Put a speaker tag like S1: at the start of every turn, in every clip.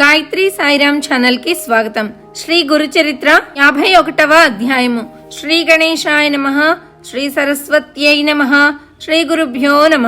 S1: గాయత్రి సాయిరామ్ ఛానల్కి స్వాగతం. శ్రీ గురుచరిత్ర యాభై ఒకటవ అధ్యాయము. శ్రీ గణేశాయ నమ. శ్రీ సరస్వత్యై నమ. శ్రీ గురుభ్యో నమ.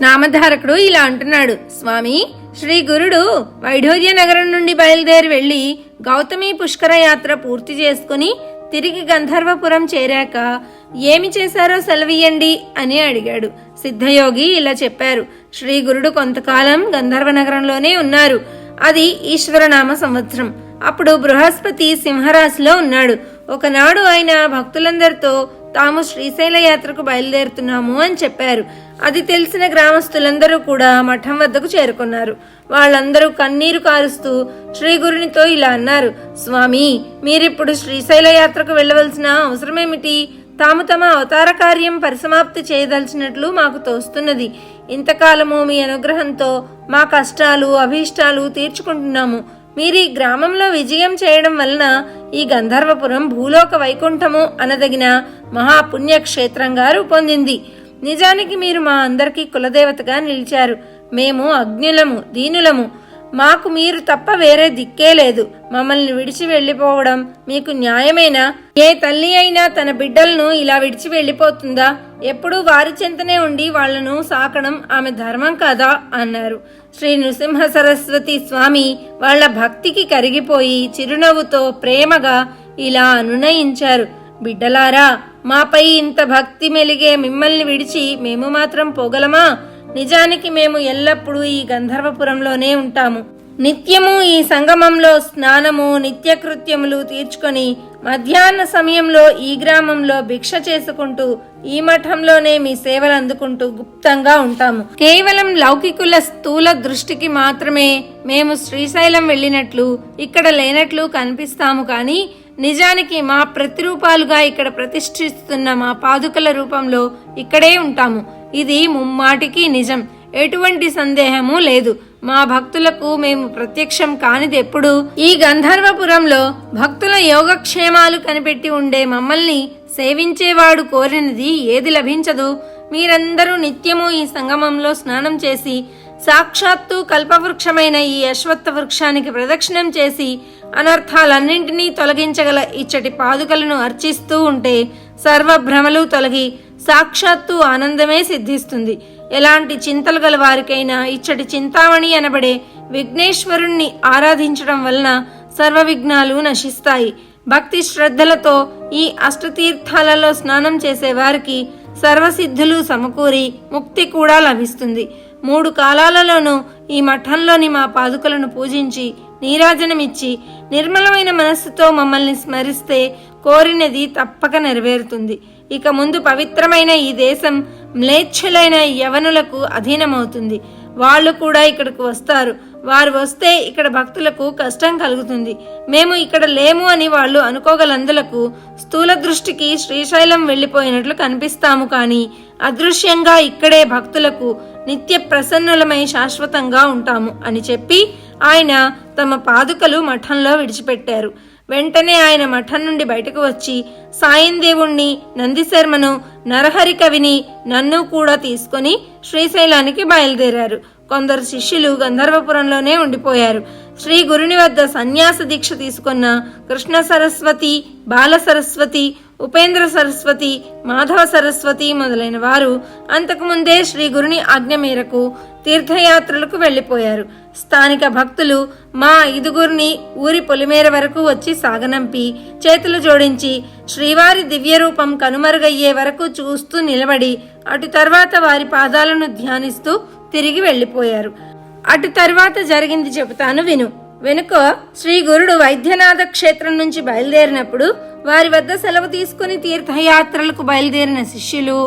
S1: నామధారకుడు ఇలా అంటున్నాడు. స్వామి శ్రీ గురుడు వైఢూర్య నగరం నుండి బయలుదేరి వెళ్ళి గౌతమి పుష్కర యాత్ర పూర్తి చేసుకుని తిరిగి గంధర్వపురం చేరాక ఏమి చేశారో సెలవియండి అని అడిగాడు. సిద్ధయోగి ఇలా చెప్పారు. శ్రీ గురుడు కొంతకాలం గంధర్వ నగరంలోనే ఉన్నారు. అది ఈశ్వరనామ సంవత్సరం. అప్పుడు బృహస్పతి సింహరాశిలో ఉన్నాడు. ఒకనాడు ఆయన భక్తులందరితో తాము శ్రీశైల యాత్రకు బయలుదేరుతున్నాము అని చెప్పారు. అది తెలిసిన గ్రామస్తులందరూ కూడా మఠం వద్దకు చేరుకున్నారు. వాళ్ళందరూ కన్నీరు కారుస్తూ శ్రీ గురునితో ఇలా అన్నారు స్వామి మీరిప్పుడు శ్రీశైల యాత్రకు వెళ్ళవలసిన అవసరమేమిటి? తాము తమ అవతార కార్యం పరిసమాప్తి చేయదలిచినట్లు మాకు తోస్తున్నది. ఇంతకాలము మీ అనుగ్రహంతో మా కష్టాలు అభీష్టాలు తీర్చుకుంటున్నాము. మీరు ఈ గ్రామంలో విజయం చేయడం వలన ఈ గంధర్వపురం భూలోక వైకుంఠము అనదగిన మహాపుణ్యక్షేత్రంగా రూపొందింది. నిజానికి మీరు మా అందరికీ కులదేవతగా నిలిచారు. మేము అగ్నులము దీనులము. మాకు మీరు తప్ప వేరే దిక్కే లేదు. మమ్మల్ని విడిచి వెళ్ళిపోవడం మీకు న్యాయమేనా? ఏ తల్లి అయినా తన బిడ్డలను ఇలా విడిచి వెళ్ళిపోతుందా? ఎప్పుడూ వారి చెంతనే ఉండి వాళ్ళను సాకడం ఆమె ధర్మం కదా? అన్నారు. శ్రీ నృసింహ సరస్వతి స్వామి వాళ్ళ భక్తికి కరిగిపోయి చిరునవ్వుతో ప్రేమగా ఇలా అనునయించారు. బిడ్డలారా మాపై ఇంత భక్తి మెలిగే మిమ్మల్ని విడిచి మేము మాత్రం పోగలమా? నిజానికి మేము ఎల్లప్పుడూ ఈ గంధర్వపురంలోనే ఉంటాము. నిత్యము ఈ సంగమంలో స్నానము నిత్యకృత్యములు తీర్చుకొని మధ్యాహ్న సమయంలో ఈ గ్రామంలో భిక్ష చేసుకుంటూ ఈ మఠంలోనే మీ సేవలు అందుకుంటూ గుప్తంగా ఉంటాము. కేవలం లౌకికుల స్థూల దృష్టికి మాత్రమే మేము శ్రీశైలం వెళ్ళినట్లు ఇక్కడ లేనట్లు కనిపిస్తాము కానీ నిజానికి మా ప్రతిరూపాలుగా ఇక్కడ ప్రతిష్ఠిస్తున్న మా పాదుకల రూపంలో ఇక్కడే ఉంటాము. ఇది ముమ్మాటికి నిజం. ఎటువంటి సందేహము లేదు. మా భక్తులకు మేము ప్రత్యక్షం కానిది ఎప్పుడు ఈ గంధర్వపురంలో భక్తుల యోగక్షేమాలు కనిపెట్టి ఉండే మమ్మల్ని సేవించేవాడు కోరినది ఏది లభించదు. మీరందరూ నిత్యము ఈ సంగమంలో స్నానం చేసి సాక్షాత్తు కల్పవృక్షమైన ఈ అశ్వత్థ వృక్షానికి ప్రదక్షిణం చేసి అనర్థాలన్నింటినీ తొలగించగల ఇచ్చటి పాదుకలను అర్చిస్తూ ఉంటే సర్వభ్రమలు తొలగి సాక్షాత్తు ఆనందమే సిద్ధిస్తుంది. ఎలాంటి చింతలు గల వారికైనా ఇచ్చటి చింతామణి అనబడే విఘ్నేశ్వరుణ్ణి ఆరాధించడం వలన సర్వ విఘ్నాలు నశిస్తాయి. భక్తి శ్రద్ధలతో ఈ అష్టతీర్థాలలో స్నానం చేసే వారికి సర్వసిద్ధులు సమకూరి ముక్తి కూడా లభిస్తుంది. మూడు కాలాలలోనూ ఈ మఠంలోని మా పాదుకలను పూజించి నీరాజనమిచ్చి నిర్మలమైన మనస్సుతో మమ్మల్ని స్మరిస్తే కోరినది తప్పక నెరవేరుతుంది. ఇక ముందు పవిత్రమైన ఈ దేశం మ్లేచ్ఛులైన యవనులకు అధీనమవుతుంది. వాళ్ళు కూడా ఇక్కడకు వస్తారు. వారు వస్తే ఇక్కడ భక్తులకు కష్టం కలుగుతుంది. మేము ఇక్కడ లేము అని వాళ్ళు అనుకోగలందులకు స్థూల దృష్టికి శ్రీశైలం వెళ్ళిపోయినట్లు కనిపిస్తాము కానీ అదృశ్యంగా ఇక్కడే భక్తులకు నిత్య ప్రసన్నులమై శాశ్వతంగా ఉంటాము అని చెప్పి ఆయన తమ పాదుకలు మఠంలో విడిచిపెట్టారు. వెంటనే ఆయన మఠం నుండి బయటకు వచ్చి సాయందేవుణ్ణి నందిశర్మను నరహరి కవిని నన్ను కూడా తీసుకొని శ్రీశైలానికి బయలుదేరారు. కొందరు శిష్యులు గంధర్వపురంలోనే ఉండిపోయారు. శ్రీ గురుని వద్ద సన్యాస దీక్ష తీసుకున్న కృష్ణ సరస్వతి బాల సరస్వతి ఉపేంద్ర సరస్వతి మాధవ సరస్వతి మొదలైన వారు అంతకుముందే శ్రీ గురుని ఆజ్ఞ మేరకు తీర్థయాత్రలకు వెళ్ళిపోయారు స్థానిక భక్తులు మా ఐదుగురిని ఊరి పొలిమేర వరకు వచ్చి సాగనంపి చేతులు జోడించి శ్రీవారి దివ్యరూపం కనుమరుగయ్యే వరకు చూస్తూ నిలబడి అటు తర్వాత వారి పాదాలను ధ్యానిస్తూ తిరిగి వెళ్ళిపోయారు అటు తర్వాత జరిగింది చెబుతాను విను. వెనుక శ్రీ గురుడు వైద్యనాథ క్షేత్రం నుంచి బయలుదేరినప్పుడు వారి వద్ద సెలవు తీసుకుని తీర్థయాత్రలకు బయలుదేరిన శిష్యులు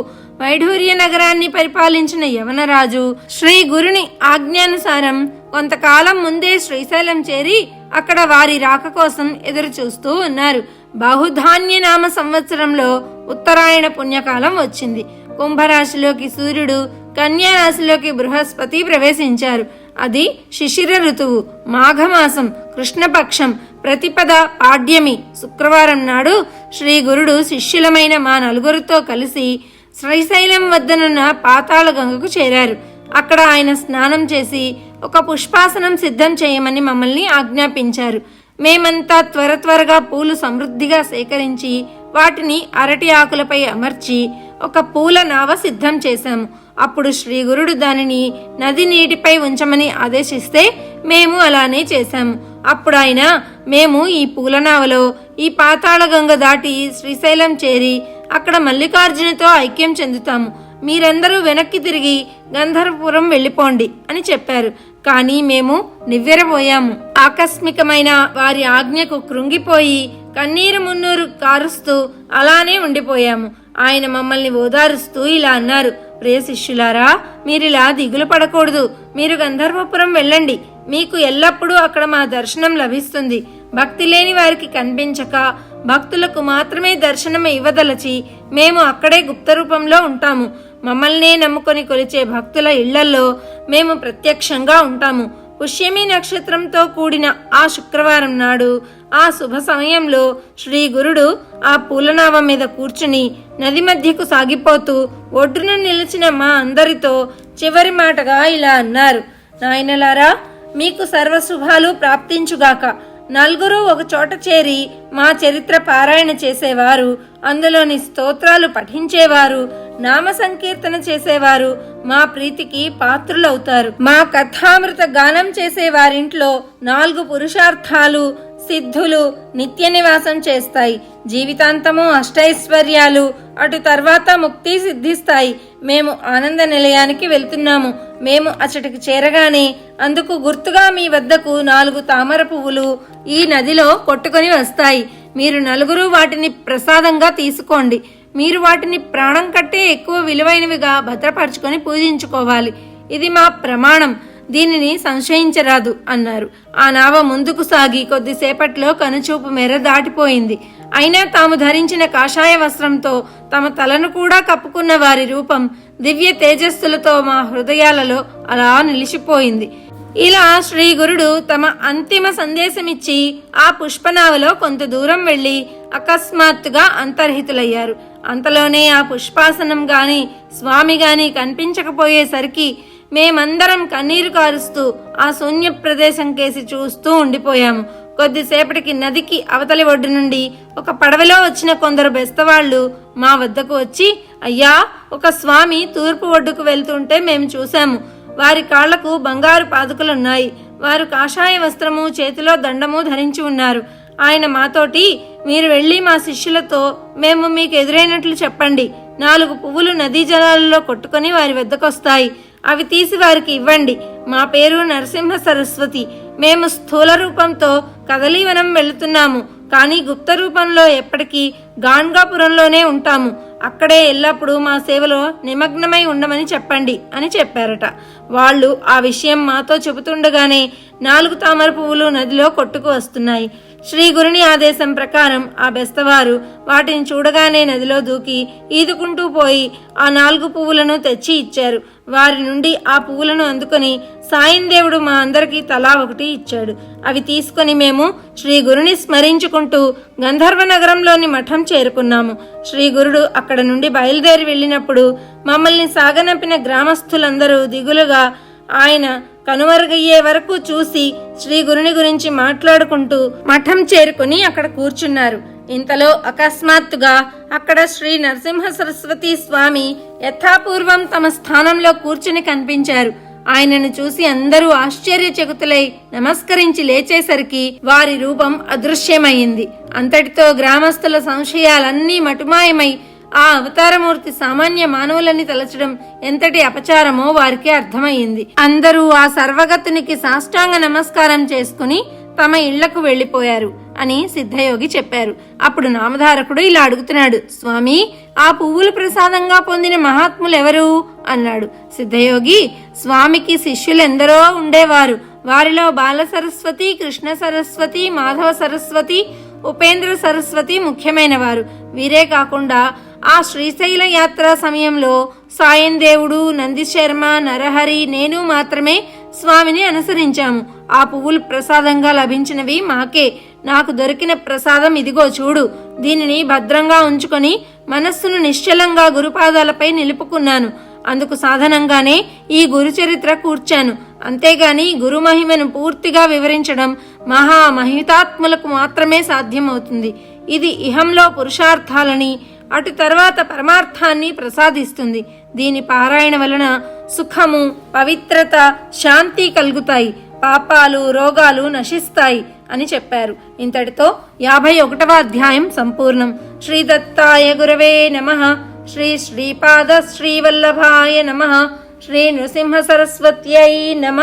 S1: వైఢూర్య నగరాన్ని పరిపాలించిన యవనరాజు శ్రీ గురుని ఆజ్ఞానుసారం కొంతకాలం ముందే శ్రీశైలం చేరి అక్కడ వారి రాక కోసం ఎదురు చూస్తూ ఉన్నారు. బాహుధాన్య నామ సంవత్సరంలో ఉత్తరాయణ పుణ్యకాలం వచ్చింది. కుంభరాశిలోకి సూర్యుడు కన్యారాశిలోకి బృహస్పతి ప్రవేశించారు. అది శిశిర ఋతువు మాఘమాసం కృష్ణపక్షం ప్రతిపద పాడ్యమి శుక్రవారం నాడు శ్రీ గురుడు శిష్యులమైన మా నలుగురితో కలిసి శ్రీశైలం వద్దనున్న పాతాళ గంగకు చేరారు. అక్కడ ఆయన స్నానం చేసి ఒక పుష్పాసనం సిద్ధం చేయమని మమ్మల్ని ఆజ్ఞాపించారు. మేమంతా త్వర త్వరగా పూలు సమృద్ధిగా సేకరించి వాటిని అరటి ఆకులపై అమర్చి ఒక పూల నావ సిద్ధం చేశాము. అప్పుడు శ్రీ గురుడు దానిని నది నీటిపై ఉంచమని ఆదేశిస్తే మేము అలానే చేశాము అప్పుడు ఆయన మేము ఈ పూలనావలో ఈ పాతాళ గంగ దాటి శ్రీశైలం చేరి అక్కడ మల్లికార్జునతో ఐక్యం చెందుతాము మీరందరూ వెనక్కి తిరిగి గంధర్వపురం వెళ్ళిపోండి అని చెప్పారు. కానీ మేము నివ్వెరపోయాము ఆకస్మికమైన వారి ఆజ్ఞకు కృంగిపోయి కన్నీరు మున్నూరు కారుస్తూ అలానే ఉండిపోయాము ఆయన మమ్మల్ని ఓదారుస్తూ ఇలా అన్నారు. ప్రియ శిష్యులారా మీరిలా దిగులు పడకూడదు. మీరు గంధర్వపురం వెళ్ళండి. మీకు ఎల్లప్పుడూ అక్కడ మా దర్శనం లభిస్తుంది. భక్తి లేని వారికి కనిపించక భక్తులకు మాత్రమే దర్శనం ఇవ్వదలచి మేము అక్కడే గుప్త రూపంలో ఉంటాము. మమ్మల్నే నమ్ముకొని కొలిచే భక్తుల ఇళ్ళలో మేము ప్రత్యక్షంగా ఉంటాము. పుష్యమి నక్షత్రంతో కూడిన ఆ శుక్రవారం నాడు ఆ శుభ సమయంలో శ్రీ గురుడు ఆ పూలనావ మీద కూర్చుని నది మధ్యకు సాగిపోతూ ఒడ్డున నిలిచిన మా అందరితో చివరి మాటగా ఇలా అన్నారు. నాయనలారా మీకు సర్వశుభాలు ప్రాప్తించుగాక. నలుగురు ఒక చోట చేరి మా చరిత్ర పారాయణ చేసేవారు. అందులోని స్తోత్రాలు పఠించేవారు. నామ సంకీర్తన చేసేవారు. మా ప్రీతికి పాత్రులవుతారు. మా కథామృత గానం చేసే వారింట్లో నాలుగు పురుషార్థాలు సిద్ధులు నిత్య నివాసం చేస్తాయి. జీవితాంతము అష్టైశ్వర్యాలు అటు తర్వాత ముక్తి సిద్ధిస్తాయి. మేము ఆనంద నిలయానికి వెళ్తున్నాము. మేము అచటికి చేరగానే అందుకు గుర్తుగా మీ వద్దకు నాలుగు తామర పువ్వులు ఈ నదిలో కొట్టుకొని వస్తాయి. మీరు నలుగురు వాటిని ప్రసాదంగా తీసుకోండి. మీరు వాటిని ప్రాణం కట్టే ఎక్కువ విలువైనవిగా భద్రపరచుకొని పూజించుకోవాలి. ఇది మా ప్రమాణం. దీనిని సంశయించరాదు అన్నారు. ఆ నావ ముందుకు సాగి కొద్దిసేపట్లో కనుచూపు మేర దాటిపోయింది. అయినా తాము ధరించిన కాషాయ వస్త్రంతో తమ తలను కూడా కప్పుకున్న వారి రూపం దివ్య తేజస్సులతో మా హృదయాలలో అలా నిలిచిపోయింది. ఇలా శ్రీ గురుడు తమ అంతిమ సందేశమిచ్చి ఆ పుష్పనావలో కొంత దూరం వెళ్ళి అకస్మాత్తుగా అంతర్హితులయ్యారు. అంతలోనే ఆ పుష్పాసనం గాని స్వామి గాని కనిపించకపోయేసరికి మేమందరం కన్నీరు కారుస్తూ ఆ శూన్య ప్రదేశం కేసి చూస్తూ ఉండిపోయాము. కొద్దిసేపటికి నదికి అవతలి ఒడ్డు నుండి ఒక పడవలో వచ్చిన కొందరు బెస్తవాళ్ళు మా వద్దకు వచ్చి అయ్యా ఒక స్వామి తూర్పు ఒడ్డుకు వెళ్తుంటే మేము చూశాము. వారి కాళ్ళకు బంగారు పాదుకలున్నాయి. వారు కాషాయ వస్త్రము చేతిలో దండము ధరించి ఉన్నారు. ఆయన మాతోటి మీరు వెళ్ళి మా శిష్యులతో మేము మీకు ఎదురైనట్లు చెప్పండి. నాలుగు పువ్వులు నదీ జలాలలో కొట్టుకొని వారి వద్దకొస్తాయి. అవి తీసి వారికి ఇవ్వండి. మా పేరు నరసింహ సరస్వతి. మేము స్థూల రూపంతో కదలీవనం వెళుతున్నాము. కానీ గుప్త రూపంలో ఎప్పటికీ గాన్గాపురంలోనే ఉంటాము. అక్కడే ఎల్లప్పుడూ మా సేవలో నిమగ్నమై ఉండమని చెప్పండి అని చెప్పారట. వాళ్ళు ఆ విషయం మాతో చెబుతుండగానే నాలుగు తామర పువ్వులు నదిలో కొట్టుకు వస్తున్నాయి. శ్రీ గురుని ఆదేశం ప్రకారం ఆ బెస్తవారు వాటిని చూడగానే నదిలో దూకి ఈదుకుంటూ పోయి ఆ నాలుగు పువ్వులను తెచ్చి ఇచ్చారు. వారి నుండి ఆ పువ్వులను అందుకొని సాయం దేవుడు మా అందరికీ తలా ఒకటి ఇచ్చాడు. అవి తీసుకొని మేము శ్రీ గురుని స్మరించుకుంటూ గంధర్వ నగరంలోని మఠం చేరుకున్నాము. శ్రీ గురుడు అక్కడ అక్కడ నుండి బయలుదేరి వెళ్ళినప్పుడు మమ్మల్ని సాగనంపిన గ్రామస్తులందరూ దిగులుగా ఆయన కనుమరుగయ్యే వరకు చూసి శ్రీ గురుని గురించి మాట్లాడుకుంటూ మఠం చేరుకుని అక్కడ కూర్చున్నారు. ఇంతలో అకస్మాత్తుగా అక్కడ శ్రీ నరసింహ సరస్వతి స్వామి యథాపూర్వం తమ స్థానంలో కూర్చుని కనిపించారు. ఆయనను చూసి అందరూ ఆశ్చర్యచకుతులై నమస్కరించి లేచేసరికి వారి రూపం అదృశ్యమైంది. అంతటితో గ్రామస్తుల సంశయాలన్నీ మటుమాయమై ఆ అవతారమూర్తి సామాన్య మానవులని తలచడం ఎంతటి అపచారమో వారికి అర్థమయ్యింది అందరూ ఆ సర్వగతునికి సాష్టాంగ నమస్కారం చేసుకుని తమ ఇళ్ళకు వెళ్ళిపోయారు అని సిద్ధయోగి చెప్పారు. అప్పుడు నామధారకుడు ఇలా అడుగుతున్నాడు స్వామి ఆ పువ్వులు ప్రసాదంగా పొందిన మహాత్ములు ఎవరు అన్నాడు. సిద్ధయోగి స్వామికి శిష్యులెందరో ఉండేవారు. వారిలో బాల సరస్వతి కృష్ణ సరస్వతి మాధవ సరస్వతి ఉపేంద్ర సరస్వతి ముఖ్యమైన వారు వీరే కాకుండా ఆ శ్రీశైల యాత్ర సమయంలో సాయం దేవుడు నంది శర్మ నరహరి నేను మాత్రమే స్వామిని అనుసరించాము. ఆ పువ్వులు ప్రసాదంగా లభించినవి మాకే. నాకు దొరికిన ప్రసాదం ఇదిగో చూడు. దీనిని భద్రంగా ఉంచుకొని మనస్సును నిశ్చలంగా గురుపాదాలపై నిలుపుకున్నాను. అందుకు సాధనంగానే ఈ గురుచరిత్ర కూర్చాను. అంతేగాని గురు మహిమను పూర్తిగా వివరించడం మహా మహితాత్ములకు మాత్రమే సాధ్యమవుతుంది. ఇది ఇహంలో పురుషార్థాలని అటు తర్వాత పరమార్థాన్ని ప్రసాదిస్తుంది. దీని పారాయణ వలన సుఖము పవిత్రత శాంతి కలుగుతాయి. పాపాలు రోగాలు నశిస్తాయి అని చెప్పారు. ఇంతటితో యాభై ఒకటవ అధ్యాయం సంపూర్ణం. శ్రీ దత్తాయ గురవే నమ. శ్రీ శ్రీపాద శ్రీవల్లభాయ నమ. శ్రీ నృసింహ సరస్వత్యై నమ.